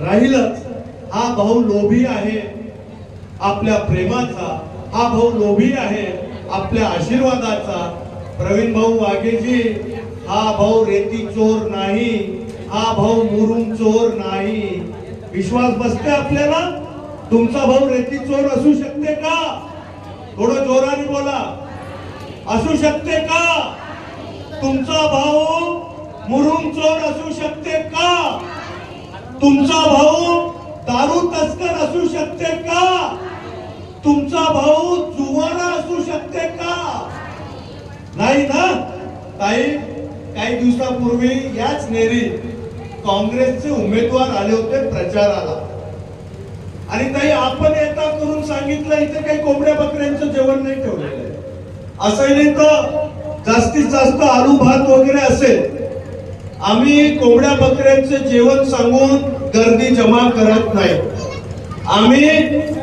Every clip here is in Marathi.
राहीलच हा भाऊ लोभी आहे. आपल्या प्रेमाचा हा भाऊ लोभी आहे. आपल्या आशीर्वादाचा. प्रवीण भाऊ वाघेजी हा भाऊ रेती चोर नाही. हा भाऊ मुरुम चोर नाही. विश्वास बसते आपल्याला? तुमचा भाऊ रेती चोर असू शकते का? थोडं जोराने बोला. असू शकते का? तुमचा भाऊ मुरुम चोर असू शकते का? तुमचा भाऊ दारू तस्कर असू शकते का? तुमचा भाऊ जुवारा असू शकते का? नाही ना? ताई काही दिवसापूर्वी याच नेरी काँग्रेसचे उमेदवार आले होते प्रचाराला. आणि ताई आपण येता करून सांगितलं इथे काही कोंबड्या बकऱ्यांचं जेवण नाही ठेवलेलं आहे. असं नाही तर जास्तीत जास्त आलू भात वगैरे असेल. आम्ही कोंबड्या बकऱ्यांचे जेवण सांगून गर्दी जमा करत नाही. आम्ही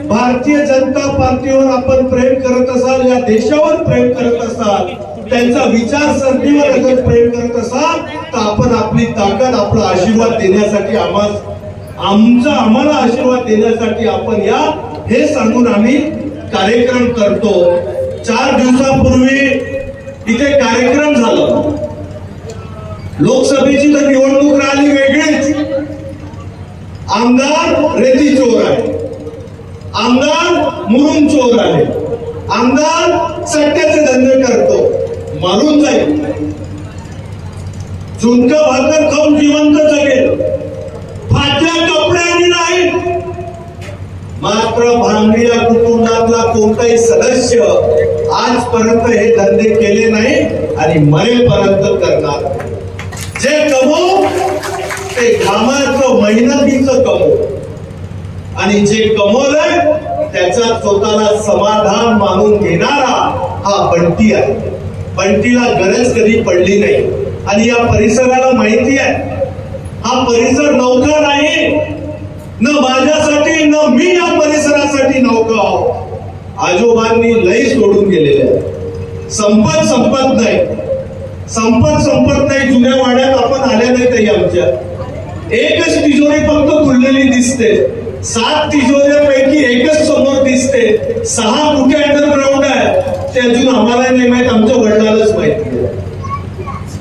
भारतीय जनता पार्टीवर आपण प्रेम करत असाल या देशावर प्रेम करत असाल त्यांचा विचारसरणीवर अगर प्रेम करत असाल तर आपण आपली ताकद आपला आशीर्वाद देण्यासाठी आम्हाला आमचा आम्हाला आशीर्वाद देण्यासाठी आपण या हे सांगून आम्ही कार्यक्रम करतो. चार दिवसापूर्वी इथे कार्यक्रम झाला. लोकसभेची तर निवडणूक आमदार रेती चोर आहे. आमदार मुरुम चोर आहे. आमदार सट्ट्याचे धंदे करतो. मारून जाईल. झुंक भाकर खाऊन जिवंत जगेल. फाटल्या कपड्यांनी नाही. मात्र भांगडिया कुटुंबातला कोणताही सदस्य आजपर्यंत हे धंदे केले नाही आणि मरेपर्यंत करणार जे कमो ते कामाचं मेहनतीचं कमव आणि जे कमवलंय त्याचा स्वतःला समाधान मानून घेणारा हा बंटी आहे. बंटीला गरज कधी पडली नाही. आणि या परिसराला माहिती आहे हा परिसर नौका नाही. न माझ्यासाठी न मी या परिसरासाठी नौका आहोत. आजोबांनी लई सोडून गेलेले आहे संपत संपत नाही. संपत संपत नाही जुन्या वाड्यात आपण आल्या नाही तरी आमच्या. एकच तिजोरी फक्त खुललेली दिसते. सात तिजोऱ्यापैकी एकच समोर दिसते. सहा कुठे अंडरग्राऊंड आहे ते अजून आम्हाला नाही माहीत आमच्या वडिलालाच माहिती आहे.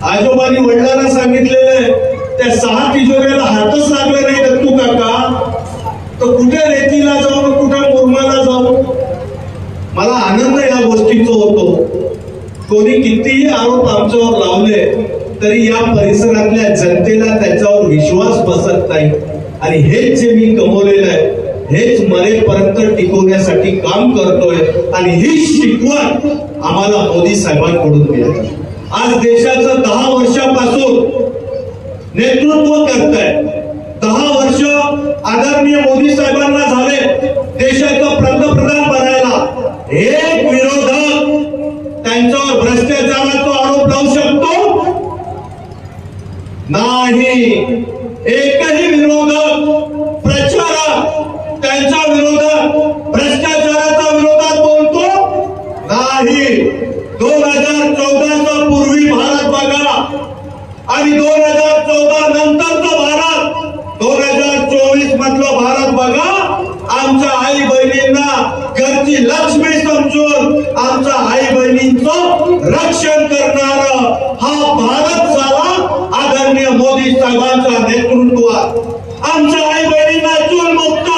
आजोबांनी वडिलांना सांगितलेलं आहे त्या सहा तिजोऱ्याला हातच लागला नाही दत्तू काका तर कुठे रेतीला जाऊ न कुठे मुरमाला जाऊ मला आनंद या गोष्टीचा होतो कोणी कितीही आरोप आमच्यावर लावले तरी या परिसरातल्या जनतेला त्याच्यावर विश्वास बसत नाही. आणि हेच जे मी कमवलेलं आहे हेच मरेपर्यंत टिकवण्यासाठी काम करतोय आणि ही शिकवण आम्हाला मोदी साहेबांकडून मिळाली आज देशाचं दहा वर्षापासून नेतृत्व करताय. दहा वर्ष आदरणीय मोदी साहेबांना झालं देशाचं पंतप्रधान बनायला एक विरोधक त्यांच्यावर भ्रष्टाचाराचा आरोप लावू शकतो नाही एकही विरोधक प्रचारात त्यांच्या विरोधात भ्रष्टाचाराच्या विरोधात बोलतो नाही दोन हजार चौदाचा पूर्वी भारत बघा आणि दोन हजार चौदा नंतरचा भारत. दोन हजार चोवीस मधला भारत बघा. आमच्या आई बहिणींना घरची लक्ष्मी समजून आमच्या आई बहिणींचं रक्षण करणार हा भारत झाला आदरणीय मोदी साहेबांच्या नेतृत्वात आमच्या आई बहिणींना चूलमुक्त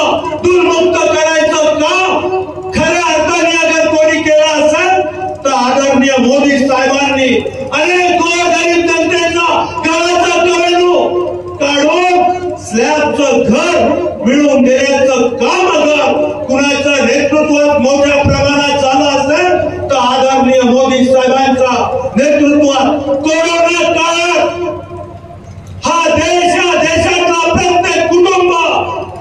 दुर्मुक्त करायचं काम खऱ्या अर्थाने अगर कोणी केलं असेल तर आदरणीय मोदी साहेबांनी अनेक गोरगरीब जनतेचा घराचा कवेलू काढून स्लॅबचं घर मिळवून देण्याचं काम अगर कुणाच्या नेतृत्वात मोठ्या प्रमाणात झालं असेल तर आदरणीय मोदी साहेबांच्या नेतृत्वात कोरोना काळात हा देश हा देशातला प्रत्येक कुटुंब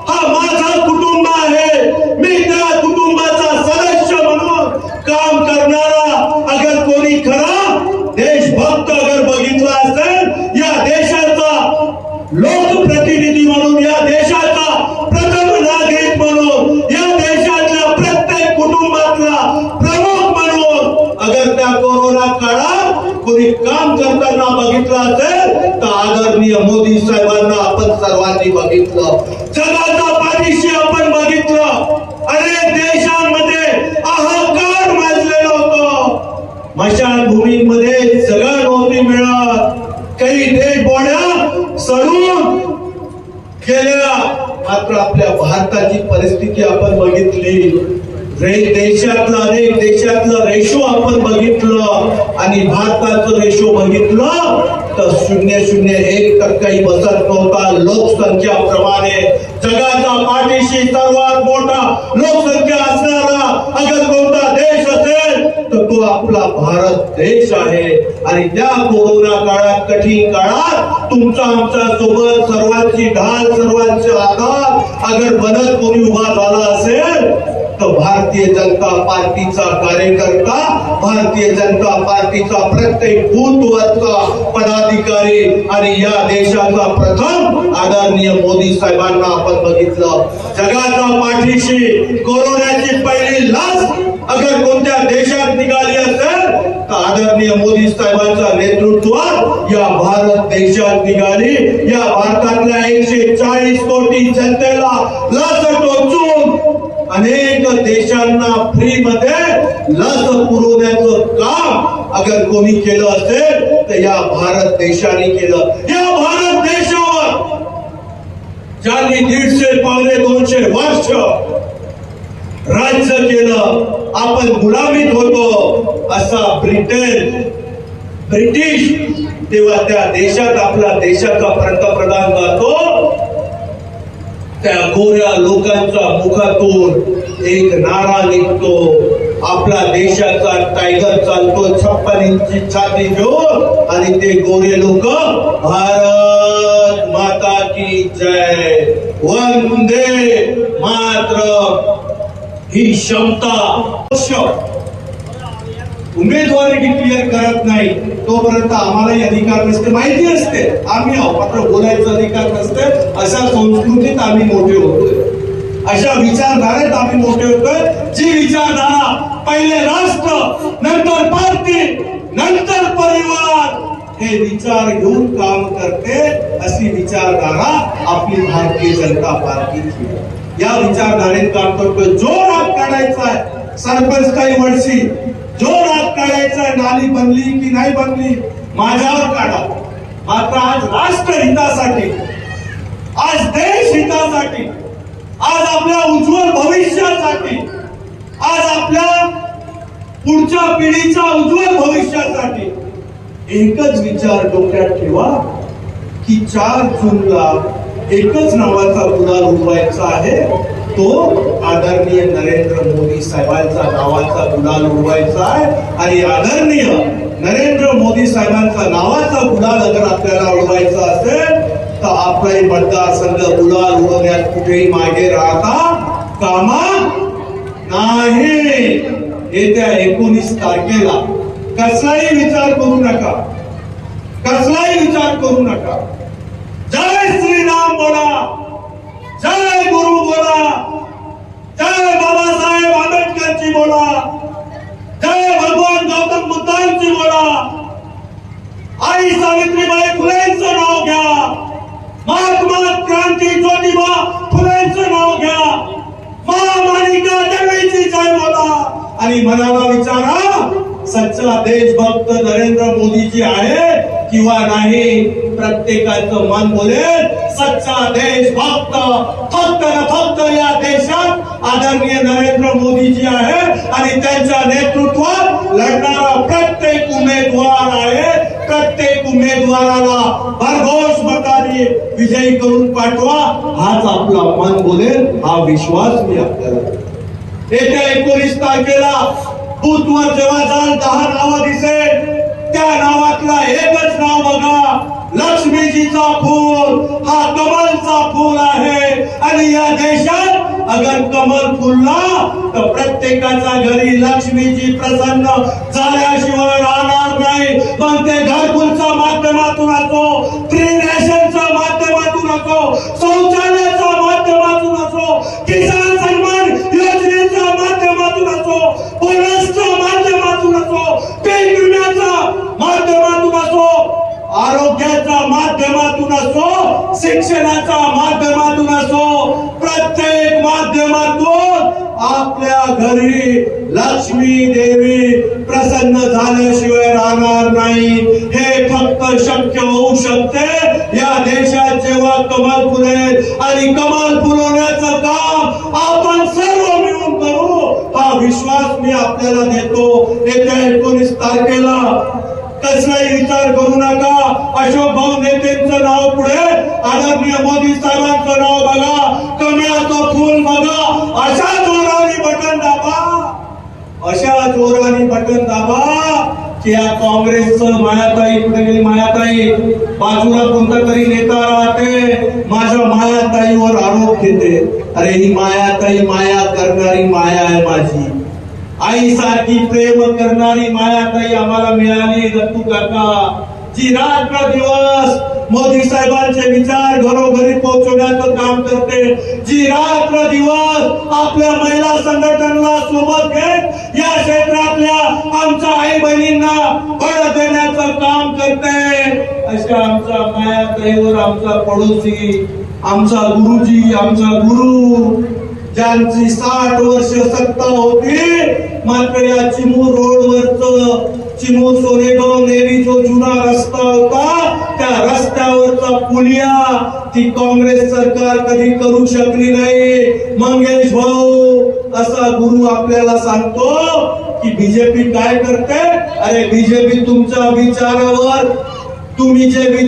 हा माझा कुटुंब आहे मी त्या कुटुंबाचा सदस्य म्हणून काम करणारा अगर कोणी खरा देशभक्त अगर बघितला असेल या देशाचा लोकप्रतिनिधी म्हणून या देशाचा प्रथम बघितलं. जगाच्या पाठीशी आपण बघितलं. अनेक देशांमध्ये माजलेला होतो. होतं मशानभूमीमध्ये सगळं नव्हती मिळत. काही डेड बॉड्या सडून गेल्या मात्र आपल्या भारताची परिस्थिती आपण बघितली. रे देशातलं अनेक देशातलं रेशो आपण बघितलं. आणि भारताचं रेशो बघितलं. तर शून्य शून्य एक टक्काही बसत नव्हता. लोकसंख्या प्रमाणे जगाच्या पाठीशी सर्वात मोठा लोकसंख्या असणारा अगर कोणता देश असेल तर तो आपला भारत देश आहे. आणि त्या कोरोना काळात कठीण काळात तुमचा आमच्यासोबत सर्वांची ढाल सर्वांचे आधार अगर बनत कोणी उभा झाला असेल तर भारतीय जनता पार्टीचा कार्यकर्ता भारतीय जनता पार्टीचा प्रत्येक बूथवरचा पदाधिकारी आणि या देशाचा प्रथम आदरणीय मोदी साहेबांना आपण बघितलं. जगाच्या पाठीशी कोरोनाची पहिली लस अगर कोणत्या देशात निघाली असेल तर आदरणीय मोदी साहेबांच्या नेतृत्वात या भारत देशात निघाली. या भारतातल्या एकशे चाळीस कोटी जनतेला लस टोचून अनेक देशांना फ्री मध्ये लस पुरवण्याचं काम अगर कोणी केलं असेल तर या भारत देशाने केलं. या भारत देशावर ज्यांनी दीडशे पावणे दोनशे वर्ष राज्य केलं आपण गुलामीत होतो असा ब्रिटन ब्रिटिश तेव्हा त्या देशात आपला देशाचा पंतप्रधान जातो. त्या गोऱ्या लोकांच्या मुखातून एक नारा निघतो. आपला देशाचा टायगर चालतो छप्पन इंची छाती घेऊन आणि ते गोरे लोक भारत माता की जय. वंदे मात्र ही क्षमता उमेदवारी डिक्लेअर करत नाही तोपर्यंत आम्हालाही अधिकार नसते माहिती असते. आम्ही आहोत मात्र बोलायचा अधिकार नसते अशा संस्कृतीत आम्ही मोठे होतोय. अशा विचारधारेत आम्ही मोठे होतोय. जी विचारधारा पहिले राष्ट्र नंतर पार्टी नंतर परिवार हे विचार घेऊन काम करते अशी विचारधारा आपली भारतीय जनता पार्टीची. या विचारधारेत काम करतोय. जो राग काढायचा आहे सरपंच काही वर्षी जो राग काढायचा आहे नाली बनली की नाही बनली माझ्यावर काढा. मात्र आज राष्ट्र हितासाठी आज देश हितासाठी आज आपल्या उज्ज्वल भविष्यासाठी आज आपल्या पुढच्या पिढीच्या उज्ज्वल भविष्यासाठी एकच विचार डोक्यात ठेवा की चार जूनला एकच नावाचा गुलाल उडवायचा आहे. तो आदरणीय नरेंद्र मोदी साहेबांचा नावाचा गुलाल उडवायचा आहे. आणि आदरणीय नरेंद्र मोदी साहेबांचा नावाचा गुन्हा अगर आपल्याला उडवायचा असेल तर आपलाही मतदारसंघ गुलाल उडवण्यात कुठेही मागे राहता कामा नाही. येत्या एकोणीस तारखेला कसलाही विचार करू नका. कसलाही विचार करू नका. जय श्रीराम बोला. जय गुरु बोला. जय बाबासाहेब आंबेडकरची बोला. जय भगवान गौतम बुद्धांची बोला. आई सावित्रीबाई फुलेंचं नाव घ्या. महात्मा क्रांती ज्योतिबा फुलेंचं नाव घ्या. महामालिका देवीची जय बोला आणि मनाला विचारा सच्चा देशभक्त नरेंद्र मोदीजी आहे किंवा नाही प्रत्येकाचं मन बोलेल सच्चा देशभक्त फक्त न फक्त या देशात आदरणीय नरेंद्र मोदीजी आहे आणि त्यांच्या नेतृत्वात लढणारा प्रत्येक उमेदवार आहे. प्रत्येक उमेदवाराला मताने विजयी करून पाठवा. हाच आपला मन बोलेल हा विश्वास मी आपल्याला येत्या एकोणीस तारखेला बूथवर जेव्हा जाल दहा नावं दिसेल. त्या नावातला एकच नाव बघा. लक्ष्मीजीचा फूल. हा कमलचा फूल आहे. आणि या देशात अगर कमल फुलला तर प्रत्येकाच्या घरी लक्ष्मीजी प्रसन्न झाल्याशिवाय राहणार नाही. पण ते घरकुलच्या माध्यमातून असो फ्री असतो शिक्षणाच्या माध्यमातून असो प्रत्येक माध्यमातून आपल्या घरी लक्ष्मी देवी प्रसन्न झाल्याशिवाय राहणार नाही. हे फक्त शक्य होऊ शकते. या देशात जेव्हा कमाल फुलेल आणि कमाल पुरवण्याचं काम आपण सर्व मिळून करू हा विश्वास मी आपल्याला देतो. येत्या एकोणीस तारखेला कसलाही विचार करू नका. अशोक भाऊ नेतेंचं नाव पुढे. आदरणीय मोदी साहेबांचं नाव बघा. कमळाचं फुल बघा. अशा जोराने बटन दाबा. अशा जोराने बटन दाबा की या काँग्रेसचं मायाताई कुठे गेली. मायाताई बाजूला कोणता तरी नेता राहते. माझ्या मायाताईवर आरोप घेते. अरे ही मायाताई माया करणारी माया आहे माझी. आई सारखी प्रेम करणारी मायाताई आम्हाला मिळाली. दत्तू काका जी रात्र दिवस मोदी साहेबांचे विचार घरोघरी पोहोचवण्याचं काम करते. जी रात्र दिवस आपल्या महिला संघटनाला सोबत घेत या क्षेत्रातल्या आमच्या आई बहिणींना बळ देण्याचं काम करते. अशा आमच्या मायाताईवर आमचा पडोसी आमचा गुरुजी आमचा गुरु ज्यांची साठ वर्ष सत्ता होती मात्र या चिमूर रोडवरच चिमूर सोनेगाव नेरी जो जुना रस्ता होता त्या रस्त्यावरचा पुलिया ती काँग्रेस सरकार कधी करू शकली नाही. मंगेश भाऊ असा गुरु आपल्याला सांगतो की बीजेपी काय करते अरे बीजेपी तुमच्या विचारावर तुम्ही जे